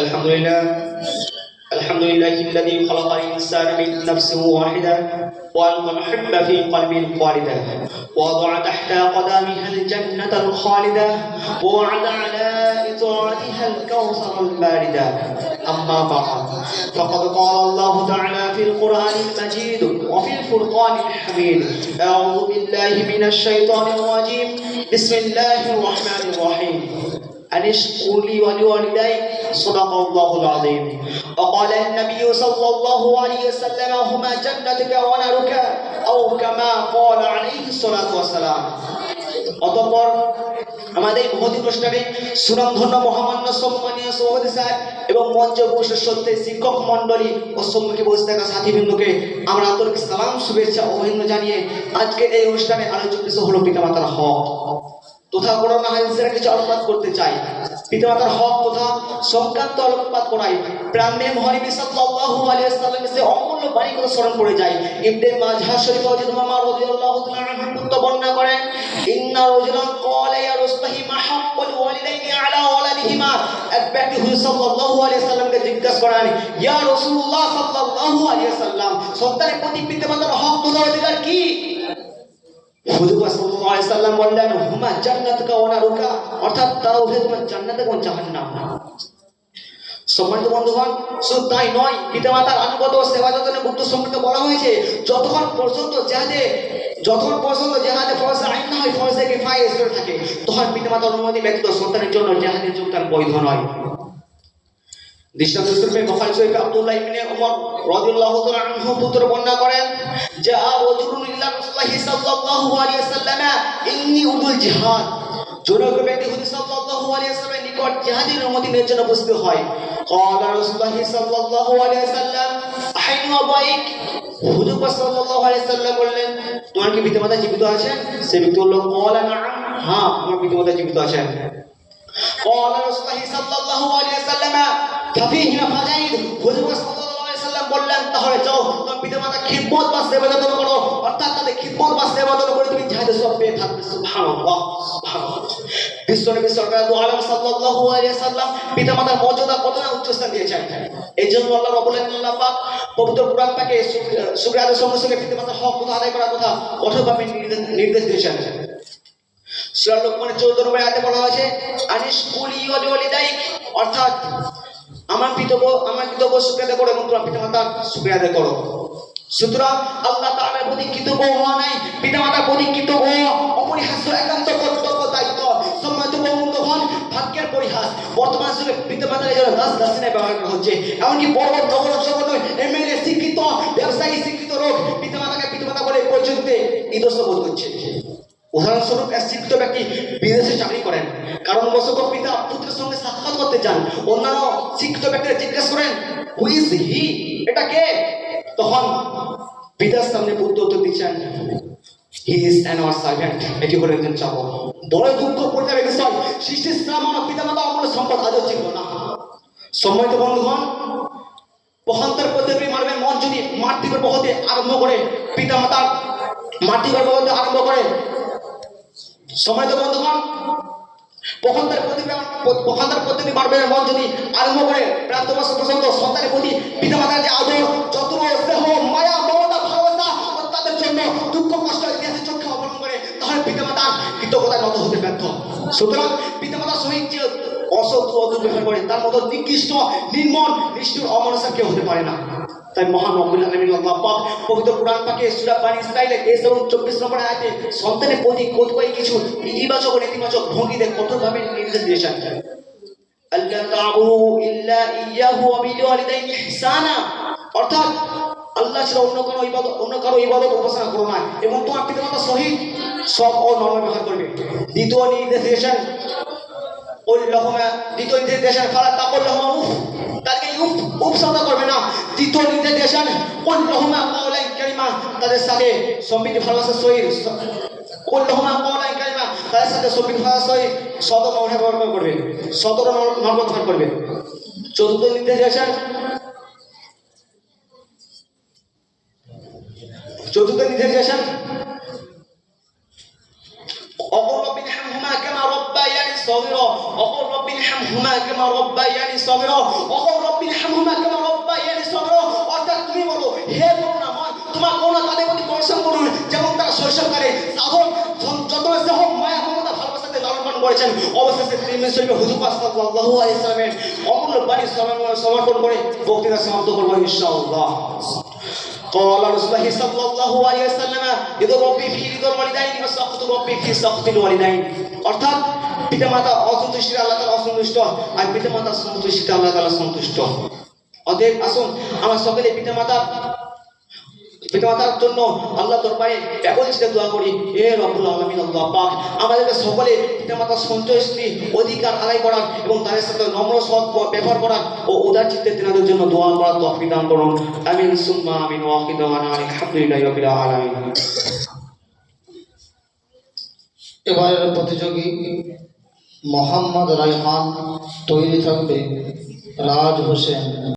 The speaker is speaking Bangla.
الحمد لله الحمد لله الذي خلق الإنسان من نفس واحدة وألقى الحب في قلب خالدة ووضع تحت قدمها الجنة الخالدة ووعد على إطاعتها الكوثر الباردة. أما بعد فقد قال الله تعالى في القرآن المجيد وفي الفرقان الحميد أعوذ بالله من الشيطان الرجيم بسم الله الرحمن الرحيم. أن اشكر لي ولوالديك صدق الله العظيم وقال النبي صلى الله عليه وسلم هما جنتك ونارك أو كما قال عليه الصلاة والسلام অতঃপর আমাদের মহতি অনুষ্ঠানে সুনামধন্য মহামান্য সম্মানীয় সভাপতি সাহেব এবং মঞ্চ উপস্থিত সত্যি শিক্ষক মণ্ডলী ও সম্মুখে বসে থাকা সাথীবৃন্দকে আমরা আন্তরিক সালাম শুভেচ্ছা ও অভিনন্দন জানিয়ে আজকের এই অনুষ্ঠানে আলোচক বিষয় হলো পিতামাতার হক তথা করোনা হাদিসের কিছু আলোকপাত করতে চাই পিতামাতার হক তথা সংক্রান্ত আলোকপাত করাই প্রাণে মহানবী সাল্লাল্লাহু আলাইহি ওয়াসাল্লামের সে অমূল্য বাণী কথা স্মরণ পড়ে যায়। ইবনে মাজাহ শরীফ বর্ণনা করেন, ইন্না রাজুলান ইয়া রাসূলুল্লাহি মা ওয়ালিদাইনি আলা ওয়ালাদিহিমা। এক ব্যক্তি হুজুর সাল্লাল্লাহু আলাইহি জিজ্ঞাসা করেন, ইয়া রাসূলুল্লাহ সাল্লাল্লাহু আলাইহি ওয়াসাল্লাম, সন্তানের প্রতি পিতামাতার হক, তথা অধিকার কি? সাল্লাম ওয়া নারুকা? অর্থাৎ উভয় তোমার জান্নাত তাই নয়, পিতামাতার আনুগত সেবা বলা হয়েছে, যতক্ষণ পর্যন্ত যতক্ষণ পর্যন্ত যাহাতে ফরজ আইন না হয়, ফরজে কিফায়া থাকে তখন পিতামাতার অনুমতি ব্যতীত সন্তানের জন্য জাহাদের যোগদান বৈধ নয়। দৃষ্টান্ত আব্দুল্লাহ ইবনে পুত্র বর্ণনা করেন যে রাজুলুন ইল্লা রাসূলুল্লাহি সাল্লাল্লাহু আলাইহি ওয়াসাল্লাম ইন্নী উদুল জিহাদ জনক ব্যক্তি হুজুর সাল্লাল্লাহু আলাইহি ওয়াসাল্লামের নিকট জিহাদের অনুমতি নেওয়ার জন্য উপস্থিত হয় قال রাসূলুল্লাহ সাল্লাল্লাহু আলাইহি ওয়াসাল্লাম আহাইনু আবাইক হুজুর সাল্লাল্লাহু আলাইহি ওয়াসাল্লাম বললেন তোমার কি পিতামাতা জীবিত আছেন সে ব্যক্তি বলল ক্বালা নাআম হ্যাঁ আমার পিতামাতা জীবিত আছেন قال رسول الله صلى الله عليه وسلم ففيهما فجاهد হুজুর সাল্লাল্লাহু আলাইহি সাল্লাম বললেন, তাহলে যাও, তোমার পিতামাতা খিদমত বা সেবা যত্ন করো। অর্থাৎ তাদের খিদমত বা সেবা যত্ন করে তুমি জিহাদে সব পেয়ে থাকবে। সুবহানাল্লাহ বিশ্বনবী সরকার দু আলম সাল্লাল্লাহু আলাইহি সাল্লাম পিতামাতার মর্যাদা কত না উচ্চ স্থান দিয়েছেন এই জন্য আল্লাহ রাব্বুল আলামিন পাক পবিত্র কুরআন পাকে সুগ্রাদের সঙ্গে সঙ্গে পিতামাতার হক কথা আদায় করার কথা কঠোরভাবে নির্দেশ দিয়েছেন। সূরা লোকমানের 14 নম্বর আয়াতে বলা হয়েছে আনিস কুলি ওয়ালিদাইক, অর্থাৎ আমার পিতব আমার পিতব শুকরিয়া করো এবং তোমার পিতামাতার শুকরিয়া আদায় করো। সুতরাং আল্লাহ তাআলার প্রতি কৃতজ্ঞ হওয়া নাই, পিতামাতার প্রতি কৃতজ্ঞ হওয়া অপরিহার্য একান্ত কর্তব্য দায়িত্ব। সম্মানিত বন্ধুগণ, ভাগ্যের পরিহাস। বর্তমান যুগে পিতামাতার জন্য দাস দাসিনায় ব্যবহার করা হচ্ছে। এমনকি বড় বড় নগর অঞ্চল এমএলএ শিক্ষিত, ব্যবসায়ী শিক্ষিত লোক পিতামাতাকে পিতামাতা বলে পরিচয় দিতে ইতস্ত বোধ করছে। উদাহরণস্বরূপ এক শিক্ষিত ব্যক্তি বিদেশে চাকরি করেন। কারণ বশত পিতা পুত্রের সঙ্গে সাক্ষাৎ করতে চান অন্যান্য শিক্ষিত ব্যক্তিরা জিজ্ঞেস করেন হু ইজ হি এটা কে? তখন পিতার সামনে পুত্র উত্তর দিচ্ছেন he is an our servant এটি একজন বড় দুঃখ সৃষ্টির মানব পিতা মাতা অমূল্য সম্পদ আজও ছিল না। সম্মানিত বন্ধুগণ পহান্তর পদ্ধতি মারবেন মন যদি মাটি গর্ভ হতে আরম্ভ করে পিতা মাতার মাটি গর্ভ হতে আরম্ভ করে সময়ত বন্ধুগণ পক্ষান্তর প্রতিভা পক্ষান্তর পদ্ধতি বাড়বে মন যদি আরম্ভ করে প্রাপ্তবয়স্ক পর্যন্ত সন্তানের প্রতি পিতামাতার যে আদর যত্ন মায়া, মমতা, ভালোবাসা জন্য দুঃখ, কষ্ট, ইতিহাসের করে, তাহলে পিতামাতার কৃতজ্ঞতায় নত হতে ব্যর্থ। সুতরাং পিতামাতার সহিত যে অসৎ দুর্ব্যবহার করে, তার মতো নিকৃষ্ট, নির্মল, নিষ্ঠুর অমনসা কেউ হতে পারে না। তাই মহান রব্বুল আলামিন পবিত্র কুরআন পাকে সূরা বানি ইসরাইলে 23 এবং 24 নম্বর আয়াতে সন্তানের প্রতি কতিপয় কিছু ইতিবাচক ও নেতিবাচক ভঙ্গিতে কঠোরভাবে নির্দেশ দিয়েছেন। আল্লাহ তা'বুদু ইল্লা ইয়াহু ওয়া বিল ইহসানা। অর্থাৎ আল্লাহ ছাড়া অন্য কারও ইবাদত, অন্য কারও ইবাদত উপাসনা করো না এবং তোমার পিতামাতার সহিত সব ও নরম ব্যবহার করবে। দ্বিতীয় নির্দেশ দিয়েছেন উল্লাহমা দ্বিতীয় নির্দেশ দিয়েছেন, ফালা তাকুল্লাহমা উফ তাদেরকে উফ উফ শব্দ দ্বিতীয় নির্দেশ দিয়েছেন উল্লাহমা কাওলাই কারিমা তাদের সাথে সম্প্রীতি ভালোবাসার সহিত উল্লাহমা কাওলাই কারিমা তাদের সাথে সম্প্রীতি ভালোবাসার সহিত শত নরম ব্যবহার করবে সতর নরম ব্যবহার করবে চতুর্থ নির্দেশ দিয়েছেন চতুর্থ নির্দেশ দিয়েছেন অপর রব্বিন হামহুমা কামা রব্বায়ানি صغيرا وقل رب ارحمهما كما ربياني صغيرا وقل رب ارحمهما كما ربياني صغيرا অর্থাৎ তুমি বলো হে করুণাময় তোমার করুণা তাদের প্রতি বর্ষণ করুন যেমন তারা শৈশবকালে সাধন যত স্নেহ মায়া মমতা ভালোবাসাতে লালন পালন করেছেন অবশেষে তিনি শরীফে হুজুর পাক সাল্লাল্লাহু আলাইহি সাল্লামের অমূল্য বাণী সমর্পণ করে বক্তৃতা সমাপ্ত করবো ইনশাআল্লাহ قال رسول الله صلى الله عليه وسلم إذا ربي في رضا الوالدين وسخط ربي في سخط الوالدين অর্থাৎ পিতামাতা অসন্তুষ্ট আল্লাহ তাআলা অসন্তুষ্ট আর পিতামাতা সন্তুষ্ট আল্লাহ তাআলা সন্তুষ্ট অতএব আসুন, আমার সকলে পিতামাতা পিতামাতার জন্য আল্লাহ দরবারে দোয়া করি। হে রব্বুল আলামিন, আল্লাহ পাক, আমাদেরকে সকলে পিতামাতার অধিকার আদায় করার এবং তাদের সাথে নম্র সৎ ব্যবহার করার ও উদার চিত্তে জন্য দোয়া করার করুন। আমিন, সুম্মা আমিন, ওয়া আখিরু দাওয়ানা আলহামদুলিল্লাহি আলামিন। এবারের প্রতিযোগী মোহাম্মদ রায়হান তৈরি থাকবে রাজ হোসেন।